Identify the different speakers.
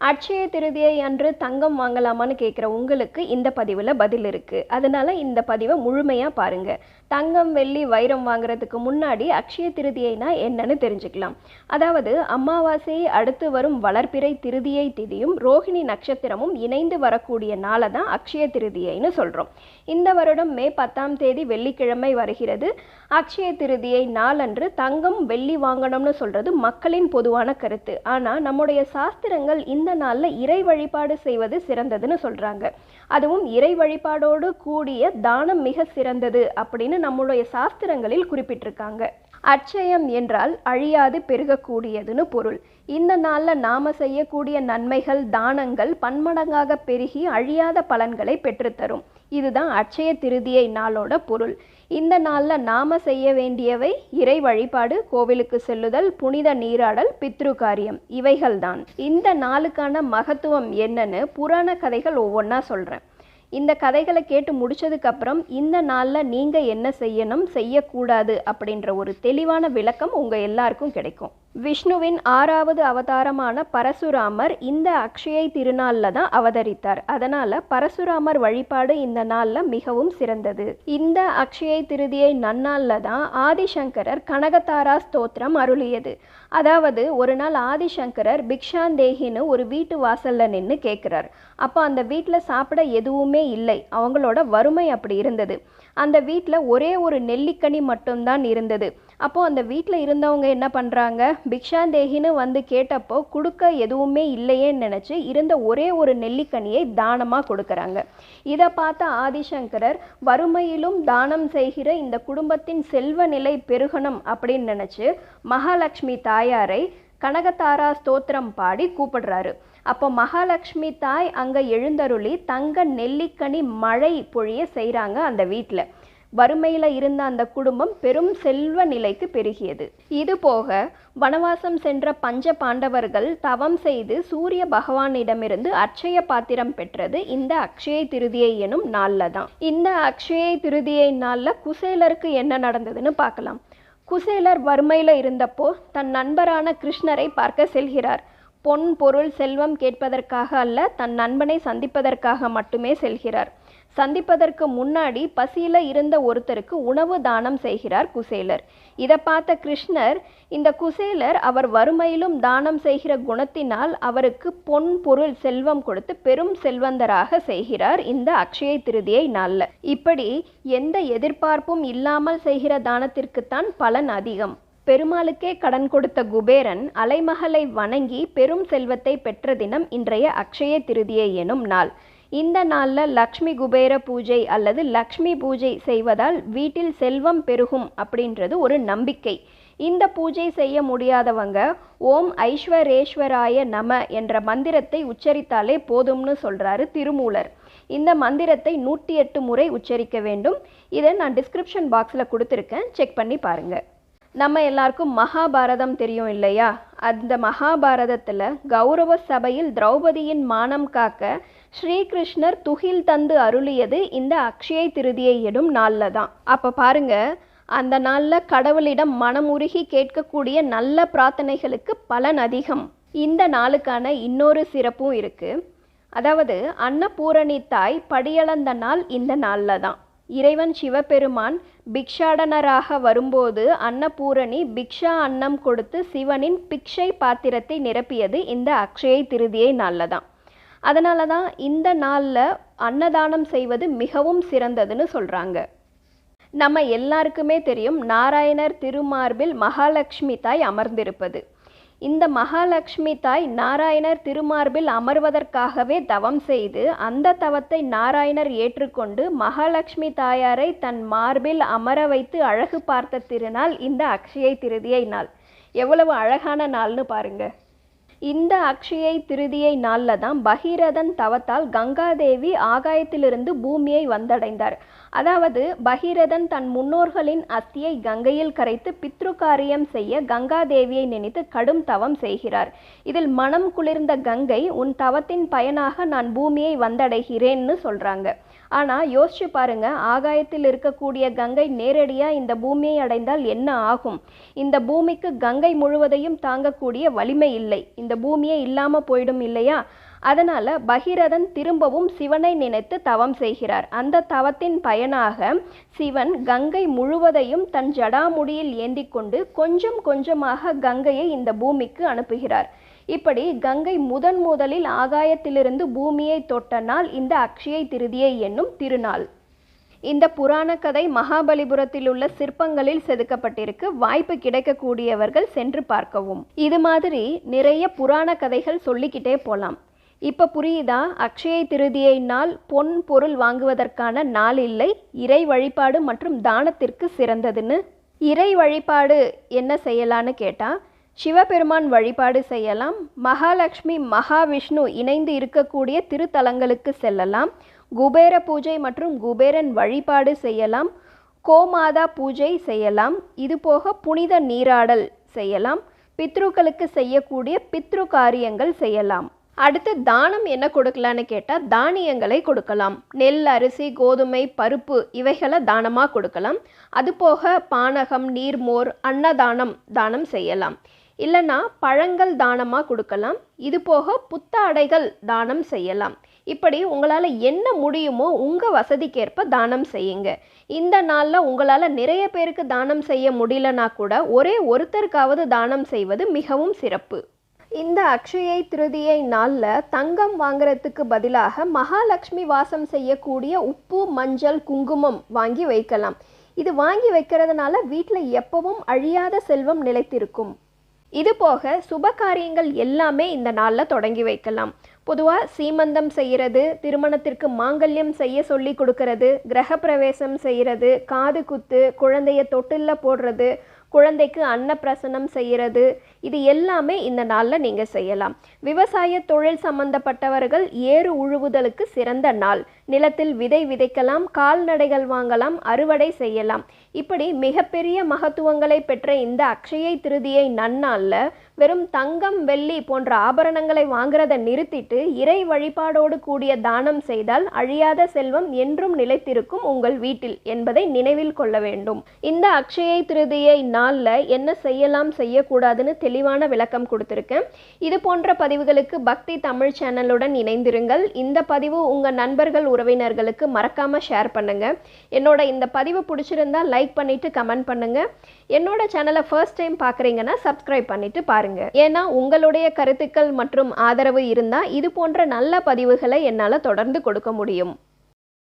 Speaker 1: அட்சய திருதியை அன்று தங்கம் வாங்கலாமான்னு கேட்குற உங்களுக்கு இந்த பதிவில் பதில் இருக்குது அதனால் இந்த பதிவை முழுமையாக பாருங்கள் தங்கம் வெள்ளி வைரம் வாங்குறதுக்கு முன்னாடி அக்ஷய திருதியைனா என்னன்னு தெரிஞ்சுக்கலாம். அதாவது அமாவாசையை அடுத்து வரும் வளர்ப்பிறை திருதியை திதியும் ரோஹிணி நட்சத்திரமும் இணைந்து வரக்கூடிய நாளை தான் அக்ஷய திருதியைன்னு சொல்கிறோம் இந்த வருடம் மே பத்தாம் தேதி வெள்ளிக்கிழமை வருகிறது. அக்ஷய திருதியை நாளன்று தங்கம் வெள்ளி வாங்கணும்னு சொல்கிறது மக்களின் பொதுவான கருத்து. ஆனால் நம்முடைய சாஸ்திரங்கள் இந்த இந்த நாளில் இறை வழிபாடு செய்வது சிறந்ததுன்னு சொல்கிறாங்க அதுவும் இறை வழிபாடோடு கூடிய தானம் மிக சிறந்தது அப்படின்னு நம்முடைய சாஸ்திரங்களில் குறிப்பிட்டிருக்காங்க. அச்சயம் என்றால் அழியாது பெருகக்கூடியதுன்னு பொருள். இந்த நாளில் நாம் செய்யக்கூடிய நன்மைகள் தானங்கள் பன்மடங்காக பெருகி அழியாத பலன்களை பெற்றுத்தரும். இதுதான் அச்சய திருதியை நாளோட பொருள். இந்த நாளில் நாம செய்ய வேண்டியவை இறை வழிபாடு கோவிலுக்கு செல்லுதல் புனித நீராடல் பித்ரு காரியம். இவைகள்தான். இந்த நாளுக்கான மகத்துவம் என்னன்னு புராண கதைகள் ஒவ்வொன்றா சொல்கிறேன் இந்த கதைகளை கேட்டு முடிச்சதுக்கப்புறம் இந்த நாளில் நீங்கள் என்ன செய்யணும் செய்யக்கூடாது அப்படின்ற ஒரு தெளிவான விளக்கம் உங்கள் எல்லாருக்கும் கிடைக்கும். விஷ்ணுவின் ஆறாவது அவதாரமான பரசுராமர் இந்த அக்ஷயை திருநாளில் தான் அவதரித்தார். அதனால் பரசுராமர் வழிபாடு இந்த நாளில் மிகவும் சிறந்தது. இந்த அக்ஷயை திருதியை நன்னாளில் தான் ஆதிசங்கரர் கனகதாரா ஸ்தோத்திரம் அருளியது. அதாவது ஒரு நாள் ஆதிசங்கரர் பிக்ஷாந்தேகின்னு ஒரு வீட்டு வாசலில் நின்று கேட்குறார் அப்போ அந்த வீட்டில் சாப்பிட எதுவுமே இல்லை. அவங்களோட வறுமை அப்படி இருந்தது. அந்த வீட்டில் ஒரே ஒரு நெல்லிக்கனி மட்டும்தான் இருந்தது. அப்போது அந்த வீட்டில் இருந்தவங்க என்ன பண்ணுறாங்க பிக்ஷாந்தேகின்னு வந்து கேட்டப்போ கொடுக்க எதுவுமே இல்லையேன்னு நினச்சி இருந்த ஒரே ஒரு நெல்லிக்கனியை தானமாக கொடுக்குறாங்க. இதை பார்த்த ஆதிசங்கரர் வறுமையிலும் தானம் செய்கிற இந்த குடும்பத்தின் செல்வ நிலை பெருகணும் அப்படின்னு நினச்சி மகாலட்சுமி தாயாரை கனகதாரா ஸ்தோத்திரம் பாடி கூப்பிடுறாரு. அப்போ மகாலட்சுமி தாய் அங்கே எழுந்தருளி தங்க நெல்லிக்கனி மழை பொழிய செய்கிறாங்க அந்த வீட்டில் வறுமையில் இருந்த அந்த குடும்பம் பெரும் செல்வ நிலைக்கு பெருகியது. இதுபோக வனவாசம் சென்ற பஞ்ச பாண்டவர்கள் தவம் செய்து சூரிய பகவானிடமிருந்து அட்சய பாத்திரம் பெற்றது இந்த அக்ஷய திருதியை எனும் நாளில் தான். இந்த அக்ஷய திருதியை நாளில் குசேலருக்கு என்ன நடந்ததுன்னு பார்க்கலாம். குசேலர் வறுமையில் இருந்தப்போ தன் நண்பரான கிருஷ்ணரை பார்க்க செல்கிறார். பொன் பொருள் செல்வம் கேட்பதற்காக அல்ல தன் நண்பனை சந்திப்பதற்காக மட்டுமே செல்கிறார். சந்திப்பதற்கு முன்னாடி பசியில் இருந்த ஒருத்தருக்கு உணவு தானம் செய்கிறார் குசேலர். இதை பார்த்த கிருஷ்ணர் இந்த குசேலர் அவர் வறுமையிலும் தானம் செய்கிற குணத்தினால் அவருக்கு பொன் பொருள் செல்வம் கொடுத்து பெரும் செல்வந்தராக செய்கிறார் இந்த அக்ஷய திருதியை நாளில். இப்படி எந்த எதிர்பார்ப்பும் இல்லாமல் செய்கிற தானத்திற்குத்தான் பலன் அதிகம். பெருமாளுக்கே கடன் கொடுத்த குபேரன் அலைமகளை வணங்கி பெரும் செல்வத்தை பெற்ற தினம் இன்றைய அக்ஷய திருதியை எனும் நாள். இந்த நாளில் லக்ஷ்மி குபேர பூஜை அல்லது லக்ஷ்மி பூஜை செய்வதால் வீட்டில் செல்வம் பெருகும் அப்படின்றது ஒரு நம்பிக்கை. இந்த பூஜை செய்ய முடியாதவங்க ஓம் ஐஸ்வரேஸ்வராய நம என்ற மந்திரத்தை உச்சரித்தாலே போதும்னு சொல்கிறாரு திருமூலர். இந்த மந்திரத்தை நூற்றி எட்டு முறை உச்சரிக்க வேண்டும். இதை நான் டிஸ்கிரிப்ஷன் பாக்ஸில் கொடுத்துருக்கேன். செக் பண்ணி பாருங்கள் நம்ம எல்லாருக்கும் மகாபாரதம் தெரியும் இல்லையா? அந்த மகாபாரதத்தில் கௌரவ சபையில் திரௌபதியின் மானம் காக்க ஸ்ரீகிருஷ்ணர் துகில் தந்து அருளியது இந்த அக்ஷய திருதியை எடும் நாளில் தான் அப்போ பாருங்க அந்த நாளில் கடவுளிடம் மனமுருகி கேட்கக்கூடிய நல்ல பிரார்த்தனைகளுக்கு பலன் அதிகம். இந்த நாளுக்கான இன்னொரு சிறப்பும் இருக்குது அதாவது அன்னபூரணி தாய் படியளந்த நாள் இந்த நாளில் தான் இறைவன் சிவபெருமான் பிக்ஷாடனராக வரும்போது அன்னபூரணி பிக்ஷா அன்னம் கொடுத்து சிவனின் பிக்ஷை பாத்திரத்தை நிரப்பியது இந்த அக்ஷய திருதியை நாளில் தான் அதனால தான் இந்த நாளில் அன்னதானம் செய்வது மிகவும் சிறந்ததுன்னு சொல்கிறாங்க நம்ம எல்லாருக்குமே தெரியும் நாராயணர் திருமார்பில் மகாலட்சுமி தாய் அமர்ந்திருப்பது. இந்த மகாலட்சுமி தாய் நாராயணர் திருமார்பில் அமர்வதற்காகவே தவம் செய்து அந்த தவத்தை நாராயணர் ஏற்றுக்கொண்டு மகாலட்சுமி தாயாரை தன் மார்பில் அமர வைத்து அழகு பார்த்த திருநாள் இந்த அக்ஷயை திருதியை நாள். எவ்வளவு அழகான நாள்னு பாருங்கள் இந்த அக்ஷயை திருதியை நாளில் தான் பகீரதன் தவத்தால் கங்காதேவி ஆகாயத்திலிருந்து பூமியை வந்தடைந்தார். அதாவது பகீரதன் தன் முன்னோர்களின் அஸ்தியை கங்கையில் கரைத்து பித்ரு காரியம் செய்ய கங்காதேவியை நினைத்து கடும் தவம் செய்கிறார். இதில் மனம் குளிர்ந்த கங்கை உன் தவத்தின் பயனாக நான் பூமியை வந்தடைகிறேன்னு சொல்கிறாங்க ஆனால் யோசிச்சு பாருங்க ஆகாயத்தில் இருக்கக்கூடிய கங்கை நேரடியாக இந்த பூமியை அடைந்தால் என்ன ஆகும்? இந்த பூமிக்கு கங்கை முழுவதையும் தாங்கக்கூடிய வலிமை இல்லை. இந்த பூமியே இல்லாமல் போயிடும் இல்லையா? அதனால் பகீரதன் திரும்பவும் சிவனை நினைத்து தவம் செய்கிறார். அந்த தவத்தின் பயனாக சிவன் கங்கை முழுவதையும் தன் ஜடாமுடியில் ஏந்தி கொண்டு கொஞ்சம் கொஞ்சமாக கங்கையை இந்த பூமிக்கு அனுப்புகிறார். இப்படி கங்கை முதன் முதலில் ஆகாயத்திலிருந்து பூமியை தொட்ட நாள் இந்த அக்ஷய திருதியை என்னும் திருநாள். இந்த புராண கதை மகாபலிபுரத்தில் உள்ள சிற்பங்களில் செதுக்கப்பட்டிருக்கு. வாய்ப்பு கிடைக்கக்கூடியவர்கள் சென்று பார்க்கவும். இது மாதிரி நிறைய புராண கதைகள் சொல்லிக்கிட்டே போலாம். இப்போ புரியுதா? அக்ஷய திருதியை நாள் பொன் பொருள் வாங்குவதற்கான நாள் இல்லை இறை வழிபாடு மற்றும் தானத்திற்கு சிறந்ததுன்னு. இறை வழிபாடு என்ன செய்யலான்னு கேட்டால் சிவபெருமான் வழிபாடு செய்யலாம் மகாலட்சுமி மகாவிஷ்ணு இணைந்து இருக்கக்கூடிய திருத்தலங்களுக்கு செல்லலாம் குபேர பூஜை மற்றும் குபேரன் வழிபாடு செய்யலாம் கோமாதா பூஜை செய்யலாம் இது போக புனித நீராடல் செய்யலாம் பித்ருக்களுக்கு செய்யக்கூடிய பித்ரு காரியங்கள் செய்யலாம். அடுத்து தானம் என்ன கொடுக்கலான்னு கேட்டால் தானியங்களை கொடுக்கலாம். நெல் அரிசி கோதுமை பருப்பு இவைகளை தானமாக கொடுக்கலாம். அது போக பானகம் நீர்மோர் அன்னதானம் தானம் செய்யலாம். இல்லைன்னா பழங்கள் தானமாக கொடுக்கலாம். இது போக புத்தாடைகள் தானம் செய்யலாம். இப்படி உங்களால் என்ன முடியுமோ உங்கள் வசதிக்கேற்ப தானம் செய்யுங்க. இந்த நாளில் உங்களால் நிறைய பேருக்கு தானம் செய்ய முடியலனா கூட ஒரே ஒருத்தருக்காவது தானம் செய்வது மிகவும் சிறப்பு. இந்த அக்ஷயை திருதியை நாளில் தங்கம் வாங்குறதுக்கு பதிலாக மகாலட்சுமி வாசம் செய்யக்கூடிய உப்பு மஞ்சள் குங்குமம் வாங்கி வைக்கலாம். இது வாங்கி வைக்கிறதுனால வீட்டில் எப்பவும் அழியாத செல்வம் நிலைத்திருக்கும். இது போக சுப காரியங்கள் எல்லாமே இந்த நாளில் தொடங்கி வைக்கலாம். பொதுவாக சீமந்தம் செய்கிறது திருமணத்திற்கு மாங்கல்யம் செய்ய சொல்லி கொடுக்கறது கிரகப்பிரவேசம் செய்கிறது காது குத்து குழந்தைய தொட்டில்ல போடுறது குழந்தைக்கு அன்னப்பிரசனம் செய்கிறது இது எல்லாமே இந்த நாளில் நீங்கள் செய்யலாம். விவசாய தொழில் சம்பந்தப்பட்டவர்கள் ஏறு உழுவுதலுக்கு சிறந்த நாள். நிலத்தில் விதை விதைக்கலாம் கால்நடைகள் வாங்கலாம் அறுவடை செய்யலாம். இப்படி மிகப்பெரிய மகத்துவங்களை பெற்ற இந்த அக்ஷயை திருதியை நன்னாளில் வெறும் தங்கம் வெள்ளி போன்ற ஆபரணங்களை வாங்குறத நிறுத்திட்டு இறை வழிபாடோடு கூடிய தானம் செய்தால் அழியாத செல்வம் என்றும் நிலைத்திருக்கும் உங்கள் வீட்டில் என்பதை நினைவில் கொள்ள வேண்டும். இந்த அக்ஷயை திருதியை நாளில் என்ன செய்யலாம் செய்யக்கூடாதுன்னு தெளிவான விளக்கம் கொடுத்துருக்கேன். இது போன்ற பதிவுகளுக்கு பக்தி தமிழ் சேனலுடன் இணைந்திருங்கள். இந்த பதிவு உங்கள் நண்பர்கள் உறவினர்களுக்கு மறக்காமல் ஷேர் பண்ணுங்க. என்னோட இந்த பதிவு பிடிச்சிருந்தா லைக் பண்ணிட்டு கமெண்ட் பண்ணுங்க. என்னோட சேனலை ஃபர்ஸ்ட் டைம் பார்க்குறீங்கன்னா சப்ஸ்கிரைப் பண்ணிட்டு பாருங்க. ஏன்னா உங்களுடைய கருத்துக்கள் மற்றும் ஆதரவு இருந்தால் இது போன்ற நல்ல பதிவுகளை என்னால் தொடர்ந்து கொடுக்க முடியும்.